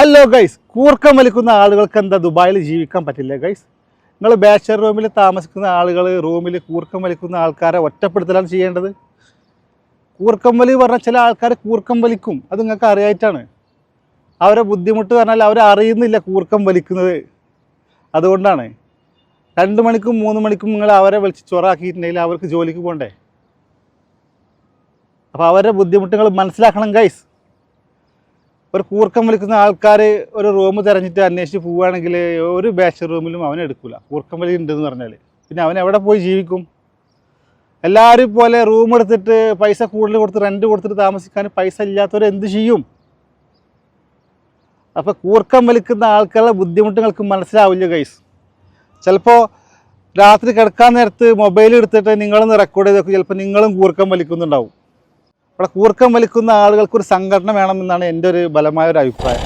Hello guys കൂർക്കം വലിക്കുന്ന ആളുകൾക്ക് എന്താ ദുബായിൽ ജീവിക്കാൻ പറ്റില്ല ഗൈസ് നിങ്ങൾ ബാച്ചർ റൂമിൽ താമസിക്കുന്ന ആളുകൾ റൂമിൽ കൂർക്കം വലിക്കുന്ന ആൾക്കാരെ ഒറ്റപ്പെടുത്തലാണ് ചെയ്യേണ്ടത്. കൂർക്കം വലി പറഞ്ഞാൽ ചില ആൾക്കാർ കൂർക്കം വലിക്കും അത് നിങ്ങൾക്ക് അറിയായിട്ടാണ്. അവരെ ബുദ്ധിമുട്ട് പറഞ്ഞാൽ അവർ അറിയുന്നില്ല കൂർക്കം വലിക്കുന്നത് അതുകൊണ്ടാണ്. രണ്ട് മണിക്കും മൂന്ന് മണിക്കും നിങ്ങൾ അവരെ വിളിച്ച് ചൊറാക്കിയിട്ടുണ്ടെങ്കിൽ അവർക്ക് ജോലിക്ക് പോകണ്ടേ അപ്പോൾ അവരുടെ ബുദ്ധിമുട്ടുകൾ മനസ്സിലാക്കണം ഗൈസ് ഒരു കൂർക്കം വലിക്കുന്ന ആൾക്കാർ ഒരു റൂം തിരഞ്ഞിട്ട് അന്വേഷിച്ച് പോവുകയാണെങ്കിൽ ഒരു ബാച്ച് റൂമിലും അവനെ എടുക്കില്ല കൂർക്കം വലി ഉണ്ടെന്ന് പറഞ്ഞാൽ പിന്നെ അവൻ എവിടെ പോയി ജീവിക്കും? എല്ലാവരും പോലെ റൂം എടുത്തിട്ട് പൈസ കൂടുതൽ കൊടുത്ത് റെന്റ് കൊടുത്തിട്ട് താമസിക്കാൻ പൈസ ഇല്ലാത്തവർ എന്ത് ചെയ്യും? അപ്പോൾ കൂർക്കം വലിക്കുന്ന ആൾക്കാരുടെ ബുദ്ധിമുട്ടുകൾക്ക് മനസ്സിലാവില്ല ഗൈസ് ചിലപ്പോൾ രാത്രി കിടക്കാൻ നേരത്ത് മൊബൈൽ എടുത്തിട്ട് നിങ്ങളൊന്ന് റെക്കോർഡ് ചെയ്തൊക്കെ ചിലപ്പോൾ നിങ്ങളും കൂർക്കം വലിക്കുന്നുണ്ടാവും. അവിടെ കൂർക്കം വലിക്കുന്ന ആളുകൾക്ക് ഒരു സംഘടന വേണമെന്നാണ് എന്റെ ഒരു ബലമായ ഒരു അഭിപ്രായം.